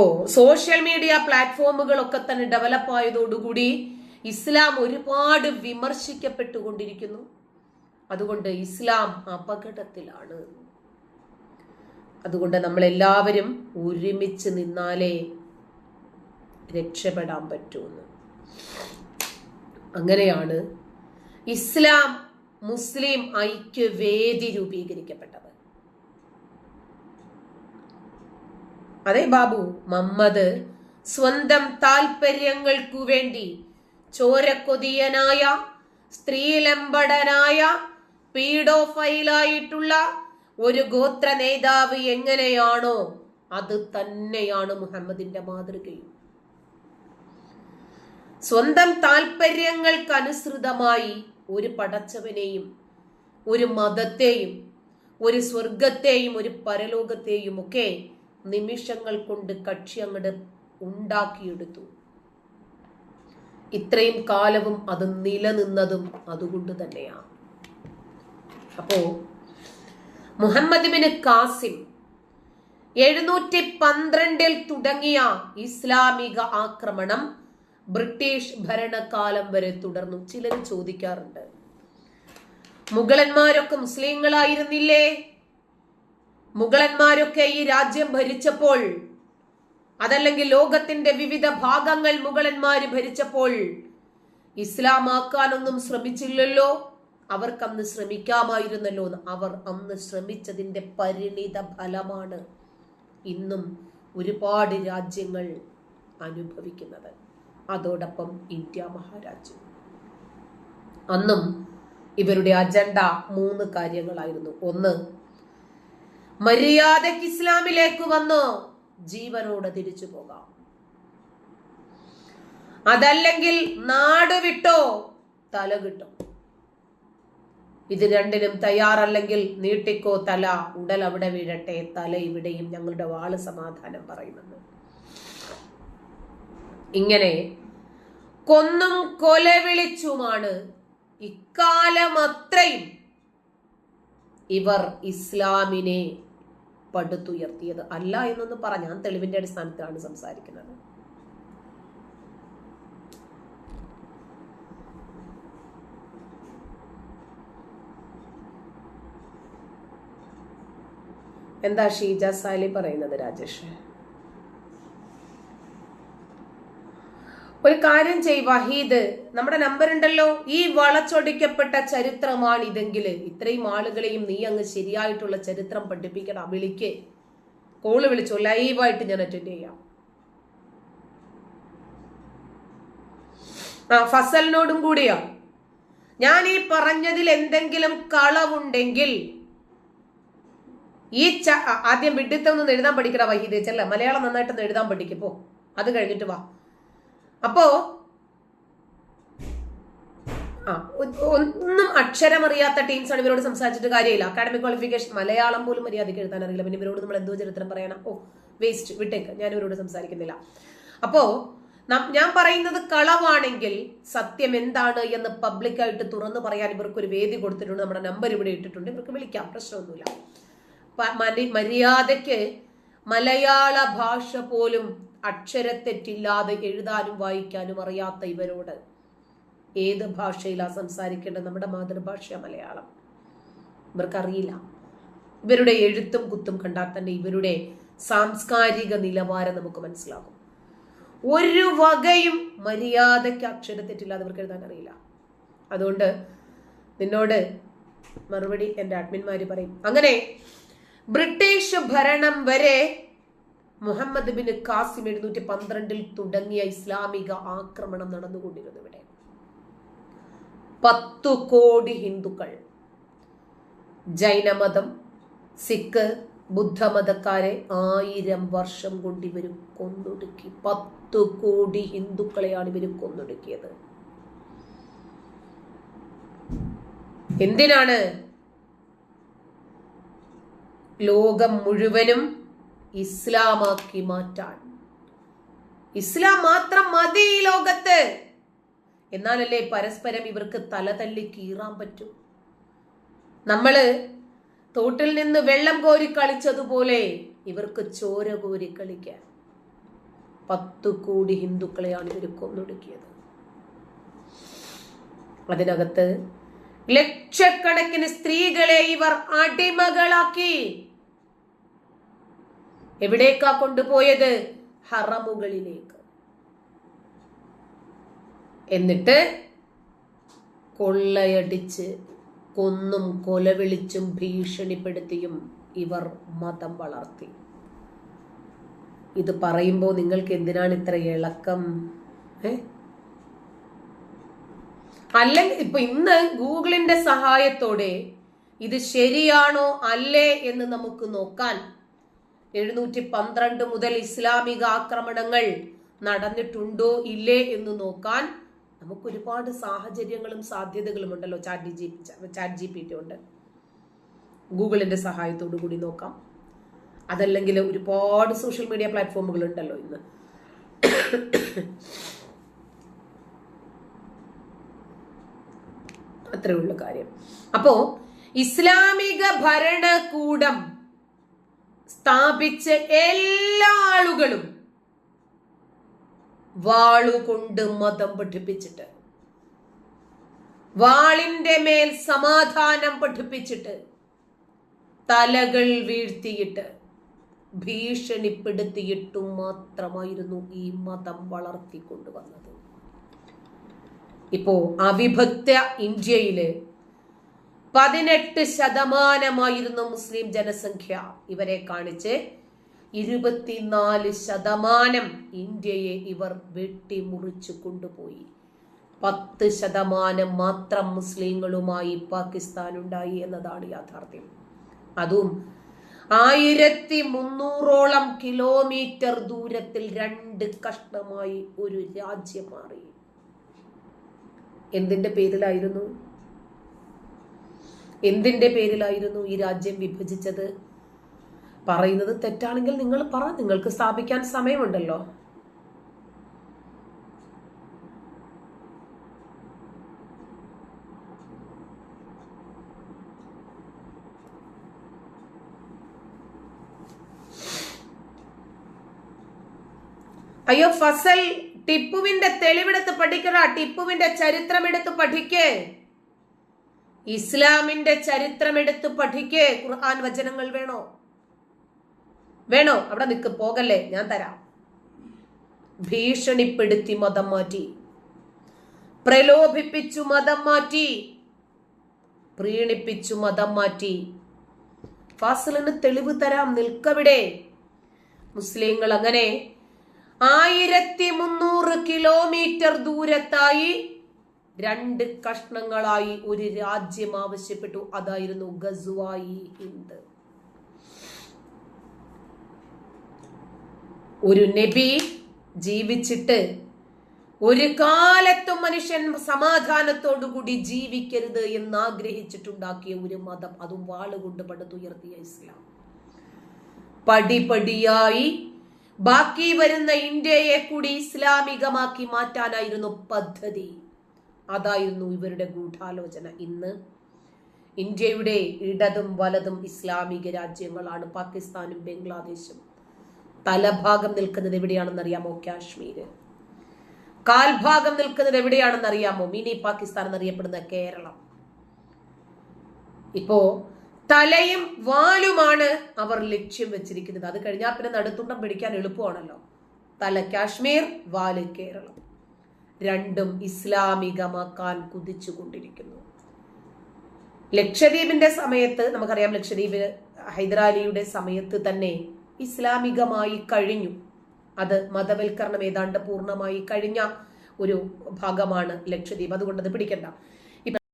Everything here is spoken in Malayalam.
സോഷ്യൽ മീഡിയ പ്ലാറ്റ്ഫോമുകളൊക്കെ തന്നെ ഡെവലപ്പ് ആയതോടുകൂടി ഇസ്ലാം ഒരുപാട് വിമർശിക്കപ്പെട്ടുകൊണ്ടിരിക്കുന്നു. അതുകൊണ്ട് ഇസ്ലാം അപകടത്തിലാണ്. അതുകൊണ്ട് നമ്മൾ എല്ലാവരും ഒരുമിച്ച് നിന്നാലേ രക്ഷപ്പെടാൻ പറ്റുമെന്ന് അങ്ങനെയാണ് ഇസ്ലാം മുസ്ലിം ഐക്യവേദി രൂപീകരിക്കപ്പെട്ടത്. അതെ ബാബു മമ്മദ് സ്വന്തം താൽപര്യങ്ങൾക്കു വേണ്ടി ചോരക്കൊതിയനായ സ്ത്രീലമ്പടനായ പീഡോഫൈലായിട്ടുള്ള ഒരു ഗോത്ര നേതാവ് എങ്ങനെയാണോ അത് തന്നെയാണ് മുഹമ്മദിന്റെ മാതൃകയും. സ്വന്തം താൽപര്യങ്ങൾക്കനുസൃതമായി ഒരു പടച്ചവനെയും ഒരു മതത്തെയും ഒരു സ്വർഗത്തെയും ഒരു പരലോകത്തെയും ഒക്കെ നിമിഷങ്ങൾ കൊണ്ട് കക്ഷി അങ്ങട് ഉണ്ടാക്കിയെടുത്തു. ഇത്രയും കാലവും അത് നിലനിന്നതും അതുകൊണ്ട് തന്നെയാണ് അപ്പോ മുഹമ്മദ് ബിൻ കാസിം എഴുന്നൂറ്റി പന്ത്രണ്ടിൽ തുടങ്ങിയ ഇസ്ലാമിക ആക്രമണം ബ്രിട്ടീഷ് ഭരണകാലം വരെ തുടർന്നു. ചിലർ ചോദിക്കാറുണ്ട് മുഗളന്മാരൊക്കെ മുസ്ലിങ്ങളായിരുന്നില്ലേ? മുഗളന്മാരൊക്കെ ഈ രാജ്യം ഭരിച്ചപ്പോൾ അതല്ലെങ്കിൽ ലോകത്തിന്റെ വിവിധ ഭാഗങ്ങൾ മുഗളന്മാര് ഭരിച്ചപ്പോൾ ഇസ്ലാമാക്കാനൊന്നും ശ്രമിച്ചില്ലല്ലോ? അവർക്ക് അന്ന് ശ്രമിക്കാമായിരുന്നല്ലോ അവർ അന്ന് ശ്രമിച്ചതിന്റെ പരിണിത ഫലമാണ് ഇന്നും ഒരുപാട് രാജ്യങ്ങൾ അനുഭവിക്കുന്നത്. അതോടൊപ്പം ഇന്ത്യ മഹാരാജ്യം. അന്നും ഇവരുടെ അജണ്ട മൂന്ന് കാര്യങ്ങളായിരുന്നു. ഒന്ന് മര്യാദയ്ക്ക് ഇസ്ലാമിലേക്ക് വന്ന് ജീവനോട് തിരിച്ചു പോകാം. അതല്ലെങ്കിൽ നാട് വിട്ടോ തല കിട്ടും. ഇത് രണ്ടിനും തയ്യാറല്ലെങ്കിൽ നീട്ടിക്കോ തല ഉടൽ അവിടെ വീഴട്ടെ തല ഇവിടെയും ഞങ്ങളുടെ വാൾ സമാധാനം പറയുമെന്ന്. ഇങ്ങനെ കൊന്നും കൊലവിളിച്ചുമാണ് ഇക്കാലം അത്രയും ഇവർ ഇസ്ലാമിനെ പടുത്തുയർത്തിയത്. അല്ല എന്നൊന്ന് പറ. ഞാൻ തെളിവിന്റെ അടിസ്ഥാനത്തിലാണ് സംസാരിക്കുന്നത്. എന്താ ഷീജ സാലി പറയുന്നത് രാജേഷ്? ഒരു കാര്യം ചെയ് വഹീദ് നമ്മുടെ നമ്പർ ഉണ്ടല്ലോ. ഈ വളച്ചൊടിക്കപ്പെട്ട ചരിത്രമാണ് ഇതെങ്കിൽ ഇത്രയും ആളുകളെയും നീ അങ്ങ് ശരിയായിട്ടുള്ള ചരിത്രം പഠിപ്പിക്കണം. വിളിക്ക്. കോൾ വിളിച്ചു. ലൈവായിട്ട് ഞാൻ അറ്റൻഡ് ചെയ്യാം. ആ ഫസലിനോടും കൂടിയാ. ഞാൻ ഈ പറഞ്ഞതിൽ എന്തെങ്കിലും കളവുണ്ടെങ്കിൽ ഈ ആദ്യം വിഡിത്തം എഴുതാൻ പഠിക്കട വഹീദ്. ചെല്ല മലയാളം നന്നായിട്ടൊന്ന് എഴുതാൻ പഠിക്കപ്പോ അത് കഴിഞ്ഞിട്ട് വാ. അപ്പോ? ആ ഒന്നും അക്ഷരമറിയാത്ത ടീംസ് ആണ് ഇവരോട് സംസാരിച്ചിട്ട് കാര്യമില്ല. അക്കാഡമിക് ക്വാളിഫിക്കേഷൻ മലയാളം പോലും മര്യാദയ്ക്ക് എഴുതാൻ അറിയില്ല. പിന്നെ ഇവരോട് നമ്മൾ എന്തോ ചരിത്രം പറയണം ഓ വേസ്റ്റ് വിട്ടേക്ക്. ഞാൻ ഇവരോട് സംസാരിക്കുന്നില്ല. അപ്പോ ഞാൻ പറയുന്നത് കളവാണെങ്കിൽ സത്യം എന്താണ് എന്ന് പബ്ലിക്കായിട്ട് തുറന്നു പറയാൻ ഇവർക്ക് ഒരു വേദി കൊടുത്തിട്ടുണ്ട്. നമ്മുടെ നമ്പർ ഇവിടെ ഇട്ടിട്ടുണ്ട്. ഇവർക്ക് വിളിക്കാം. പ്രശ്നമൊന്നുമില്ല. മര്യാദയ്ക്ക് മലയാള ഭാഷ പോലും അക്ഷരത്തെറ്റില്ലാതെ എഴുതാനും വായിക്കാനും അറിയാത്ത ഇവരോട് ഏത് ഭാഷയിലാണ് സംസാരിക്കേണ്ടത്? നമ്മുടെ മാതൃഭാഷ മലയാളം. ഇവർക്കറിയില്ല. ഇവരുടെ എഴുത്തും കുത്തും കണ്ടാൽ തന്നെ ഇവരുടെ സാംസ്കാരിക നിലവാരം നമുക്ക് മനസ്സിലാകും. ഒരു വകയും മര്യാദയ്ക്ക് അക്ഷരത്തെറ്റില്ലാതെ ഇവർക്ക് എഴുതാൻ അറിയില്ല. അതുകൊണ്ട് നിന്നോട് മറുപടി എന്റെ അഡ്മിന്മാര് പറയും. അങ്ങനെ ബ്രിട്ടീഷ് ഭരണം വരെ മുഹമ്മദ് ബിൻ കാസിം എഴുന്നൂറ്റി പന്ത്രണ്ടിൽ തുടങ്ങിയ ഇസ്ലാമിക ആക്രമണം നടന്നുകൊണ്ടിരുന്നു ഇവിടെ. പത്തു കോടി ഹിന്ദുക്കൾ ജൈനമതം സിഖ് ബുദ്ധമതക്കാരെ ആയിരം വർഷം കൊണ്ട് ഇവർ കൊന്നൊടുക്കി. പത്തു കോടി ഹിന്ദുക്കളെയാണ് ഇവർ കൊന്നൊടുക്കിയത്. എന്തിനാണ് ലോകം മുഴുവനും ഇസ്ലാമാക്കി മാറ്റാൻ. ഇസ്ലാം മാത്രം മതി ഈ ലോകത്ത്. എന്നാലല്ലേ പരസ്പരം ഇവർക്ക് തല തല്ലി കീറാൻ പറ്റും? നമ്മൾ തോട്ടിൽ നിന്ന് വെള്ളം കോരി കളിച്ചതുപോലെ ഇവർക്ക് ചോര കോരി കളിക്കാൻ പത്തു കോടി ഹിന്ദുക്കളെയാണ് ഇവർ കൊന്നൊടുക്കിയത്. അതിനകത്ത് ലക്ഷക്കണക്കിന് സ്ത്രീകളെ ഇവർ അടിമകളാക്കി. എവിടേക്കാ കൊണ്ടുപോയത്? ഹറമുകളിലേക്ക്. എന്നിട്ട് കൊള്ളയടിച്ച് കൊന്നും കൊലവിളിച്ചും ഭീഷണിപ്പെടുത്തിയും ഇവർ മതം വളർത്തി. ഇത് പറയുമ്പോൾ നിങ്ങൾക്ക് എന്തിനാണ് ഇത്ര ഇളക്കം? അല്ലെങ്കിൽ ഇപ്പൊ ഇന്ന് ഗൂഗിളിന്റെ സഹായത്തോടെ ഇത് ശരിയാണോ അല്ലേ എന്ന് നമുക്ക് നോക്കാൻ എഴുന്നൂറ്റി പന്ത്രണ്ട് മുതൽ ഇസ്ലാമിക ആക്രമണങ്ങൾ നടന്നിട്ടുണ്ടോ ഇല്ലേ എന്ന് നോക്കാൻ നമുക്ക് ഒരുപാട് സാഹചര്യങ്ങളും സാധ്യതകളും ഉണ്ടല്ലോ Chat G Chat G P T ഉണ്ട്. ഗൂഗിളിന്റെ സഹായത്തോടു കൂടി നോക്കാം. അതല്ലെങ്കിൽ ഒരുപാട് സോഷ്യൽ മീഡിയ പ്ലാറ്റ്ഫോമുകൾ ഉണ്ടല്ലോ ഇന്ന്. അത്രേ ഉള്ളു കാര്യം. അപ്പോ ഇസ്ലാമിക ഭരണകൂടം സ്ഥാപിച്ച എല്ലാ ആളുകളും വാളുകൊണ്ട് മതം പഠിപ്പിച്ചിട്ട് വാളിന്റെ മേൽ സമാധാനം പഠിപ്പിച്ചിട്ട് തലകൾ വീഴ്ത്തിയിട്ട് ഭീഷണിപ്പെടുത്തിയിട്ടും മാത്രമായിരുന്നു ഈ മതം വളർത്തിക്കൊണ്ടുവന്നത്. ഇപ്പോ അവിഭക്ത ഇന്ത്യയിൽ പതിനെട്ട് ശതമാനമായിരുന്നു മുസ്ലിം ജനസംഖ്യ. ഇവരെ കാണിച്ച് ഇരുപത്തിനാല് ശതമാനം ഇന്ത്യയെ ഇവർ വെട്ടിമുറിച്ചു കൊണ്ടുപോയി. പത്ത് ശതമാനം മാത്രം മുസ്ലിങ്ങളുമായി പാകിസ്ഥാൻ ഉണ്ടായി എന്നതാണ് യാഥാർത്ഥ്യം. അതും ആയിരത്തി മുന്നൂറോളം കിലോമീറ്റർ ദൂരത്തിൽ രണ്ട് കഷ്ണമായി ഒരു രാജ്യം മാറി. എന്തിന്റെ പേരിലായിരുന്നു? എന്തിന്റെ പേരിലായിരുന്നു ഈ രാജ്യം വിഭജിച്ചത്? പറയുന്നത് തെറ്റാണെങ്കിൽ നിങ്ങൾ പറ. നിങ്ങൾക്ക് സ്ഥാപിക്കാൻ സമയമുണ്ടല്ലോ. അയ്യോ ഫസൽ ടിപ്പുവിന്റെ തെളിവെടുത്ത് പഠിക്കണ ടിപ്പുവിന്റെ ചരിത്രം എടുത്ത് പഠിക്കേ. ഇസ്ലാമിന്റെ ചരിത്രം ചരിത്രമെടുത്ത് പഠിക്കേ. ഖുർആൻ വചനങ്ങൾ വേണോ? വേണോ? അവിടെ നിൽക്ക് പോകല്ലേ ഞാൻ തരാം. ഭീഷണിപ്പെടുത്തി മതം മാറ്റി. പ്രലോഭിപ്പിച്ചു മതം മാറ്റി. പ്രീണിപ്പിച്ചു മതം മാറ്റി. ഫാസിലിന് തെളിവ് തരാം നിൽക്കവിടെ. മുസ്ലിങ്ങൾ അങ്ങനെ ആയിരത്തി മുന്നൂറ് കിലോമീറ്റർ ദൂരത്തായി രണ്ട് കഷ്ണങ്ങളായി ഒരു രാജ്യം ആവശ്യപ്പെട്ടു. അതായിരുന്നു ഗസുവായി ഹിന്ദ്. ഒരു നബി ജീവിച്ചിട്ട് ഒരു കാലത്തും മനുഷ്യൻ സമാധാനത്തോടുകൂടി ജീവിക്കരുത് എന്ന് ആഗ്രഹിച്ചിട്ടുണ്ടാക്കിയ ഒരു മതം. അതും വാളുകൊണ്ട് പടുത്തുയർത്തിയ ഇസ്ലാം. പടിപടിയായി ബാക്കി വരുന്ന ഇന്ത്യയെ കൂടി ഇസ്ലാമികമാക്കി മാറ്റാനായിരുന്നു പദ്ധതി. അതായിരുന്നു ഇവരുടെ ഗൂഢാലോചന. ഇന്ന് ഇന്ത്യയുടെ ഇടതും വലതും ഇസ്ലാമിക രാജ്യങ്ങളാണ് പാകിസ്ഥാനും ബംഗ്ലാദേശും തലഭാഗം നിൽക്കുന്നത് എവിടെയാണെന്നറിയാമോ കാശ്മീർ കാൽഭാഗം നിൽക്കുന്നത് എവിടെയാണെന്നറിയാമോ? മിനി പാകിസ്ഥാൻ എന്നറിയപ്പെടുന്ന കേരളം. ഇപ്പോ തലയും വാലുമാണ് അവർ ലക്ഷ്യം വെച്ചിരിക്കുന്നത്. അത് കഴിഞ്ഞാൽ പിന്നെ നടുത്തുണ്ടം പിടിക്കാൻ എളുപ്പമാണല്ലോ. തല കാശ്മീർ വാൽ കേരളം. രണ്ടും ഇസ്ലാമികമാക്കാൻ കുതിച്ചുകൊണ്ടിരിക്കുന്നു. ലക്ഷദ്വീപിന്റെ സമയത്ത് നമുക്കറിയാം ലക്ഷദ്വീപ് ഹൈദരാലിയുടെ സമയത്ത് തന്നെ ഇസ്ലാമികമായി കഴിഞ്ഞു. അത് മതവൽക്കരണം ഏതാണ്ട് പൂർണമായി കഴിഞ്ഞ ഒരു ഭാഗമാണ് ലക്ഷദ്വീപ്. അതുകൊണ്ട് അത് പിടിക്കണ്ട.